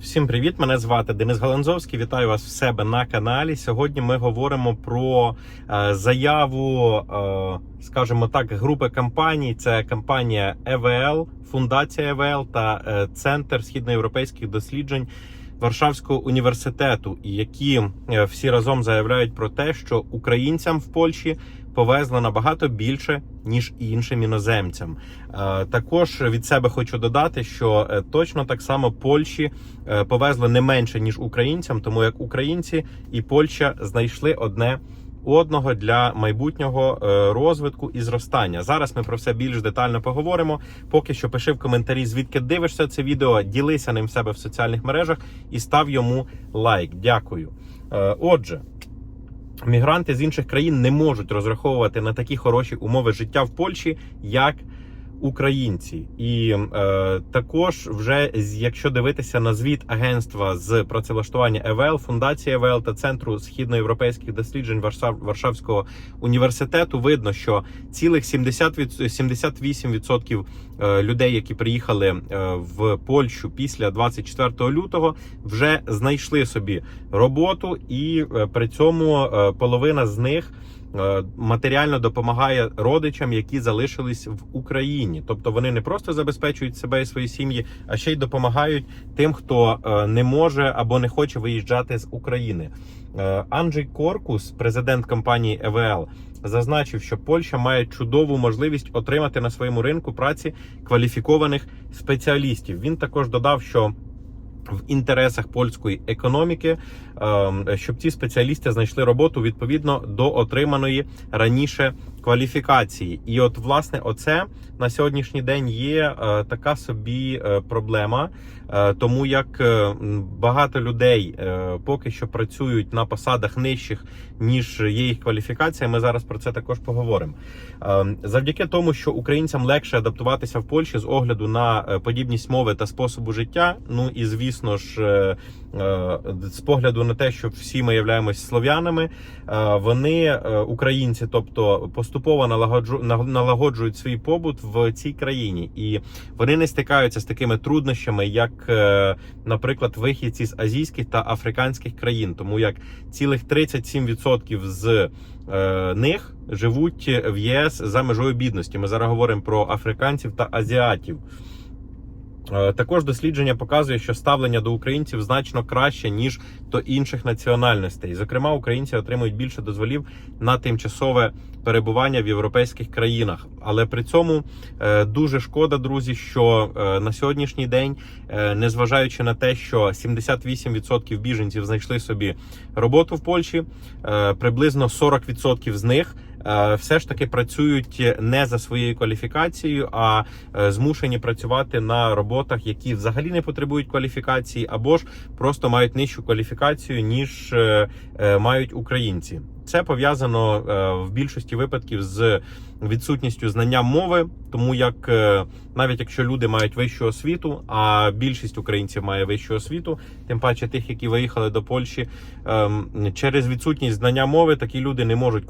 Всім привіт! Мене звати Денис Галанзовський. Вітаю вас в себе на каналі. Сьогодні ми говоримо про е, заяву, е, скажімо так, групи компаній. Це компанія ЕВЛ, фундація ЕВЛ та е, Центр східноєвропейських досліджень Варшавського університету, і які е, всі разом заявляють про те, що українцям в Польщі повезло набагато більше ніж іншим іноземцям. Е, Також від себе хочу додати, що е, точно так само Польщі повезло не менше ніж українцям, тому як українці і Польща знайшли одне одного для майбутнього е, розвитку і зростання. Зараз ми про все більш детально поговоримо. Поки що пиши в коментарі, звідки дивишся це відео, ділися ним в себе в соціальних мережах і став йому лайк. Дякую. Е, Отже. Мігранти з інших країн не можуть розраховувати на такі хороші умови життя в Польщі, як українці, і е, також, вже якщо дивитися на звіт агентства з працевлаштування ЕВЛ, фундації ЕВЛ та центру східноєвропейських досліджень Варшав, Варшавського університету, видно, що цілих 70 від, 78% е, людей, які приїхали е, в Польщу після 24 лютого, вже знайшли собі роботу, і е, при цьому половина з них. Е, Матеріально допомагає родичам, які залишились в Україні, тобто вони не просто забезпечують себе і свої сім'ї, а ще й допомагають тим, хто е, не може або не хоче виїжджати з України. Е, Анджей Коркус, президент компанії ЕВЛ, зазначив, що Польща має чудову можливість отримати на своєму ринку праці кваліфікованих спеціалістів. Він також додав, що в інтересах польської економіки, ем, щоб ці спеціалісти знайшли роботу відповідно до отриманої раніше кваліфікації. І от, власне, оце на сьогоднішній день є е, така собі е, проблема, е, тому як багато людей поки що працюють на посадах нижчих ніж є їх кваліфікація. Ми зараз про це також поговоримо. Ем, Завдяки тому, що українцям легше адаптуватися в Польщі з огляду на подібність мови та способу життя. Ну і звісно ж, е, е, з погляду на те, що всі ми являємось слов'янами, е, вони українці, тобто поступово налагоджу- на- налагоджують свій побут в цій країні, і вони не стикаються з такими труднощами, як, наприклад, вихідці з азійських та африканських країн, тому як цілих 37% з них живуть в ЄС за межою бідності. Ми зараз говоримо про африканців та азіатів. Е, Також дослідження показує, що ставлення до українців значно краще ніж до інших національностей. Зокрема, українці отримують більше дозволів на тимчасове перебування в європейських країнах. Але при цьому е, дуже шкода, друзі, що е, на сьогоднішній день, незважаючи на те, що 78% біженців знайшли собі роботу в Польщі, приблизно 40% з них. Е, Все ж таки працюють не за своєю кваліфікацією, а е, змушені працювати на роботах, які взагалі не потребують кваліфікації, або ж просто мають нижчу кваліфікацію ніж е, мають українці. Це пов'язано е, в більшості випадків з відсутністю знання мови, тому як е, навіть якщо люди мають вищу освіту, а більшість українців має вищу освіту, тим паче тих, які виїхали до Польщі, ем, через відсутність знання мови такі люди не можуть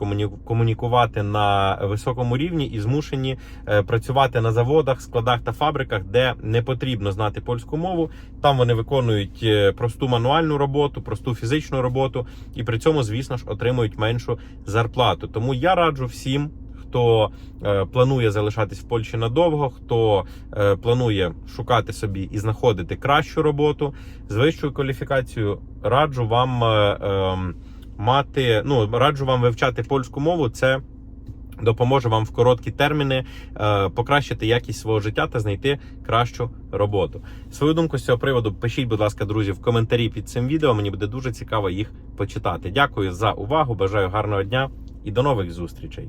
комунікувати на високому рівні і змушені е, працювати на заводах, складах та фабриках, де не потрібно знати польську мову. Там вони виконують просту мануальну роботу, просту фізичну роботу, і при цьому, звісно ж, отримують меншу зарплату. Тому я раджу всім. Хто е, планує залишатись в Польщі надовго, хто е, планує шукати собі і знаходити кращу роботу з вищою кваліфікацією, раджу вам е, ем, мати, ну раджу вам вивчати польську мову. Це допоможе вам в короткі терміни е, покращити якість свого життя та знайти кращу роботу. Свою думку з цього приводу пишіть, будь ласка, друзі, в коментарі під цим відео. Мені буде дуже цікаво їх почитати. Дякую за увагу. Бажаю гарного дня і до нових зустрічей.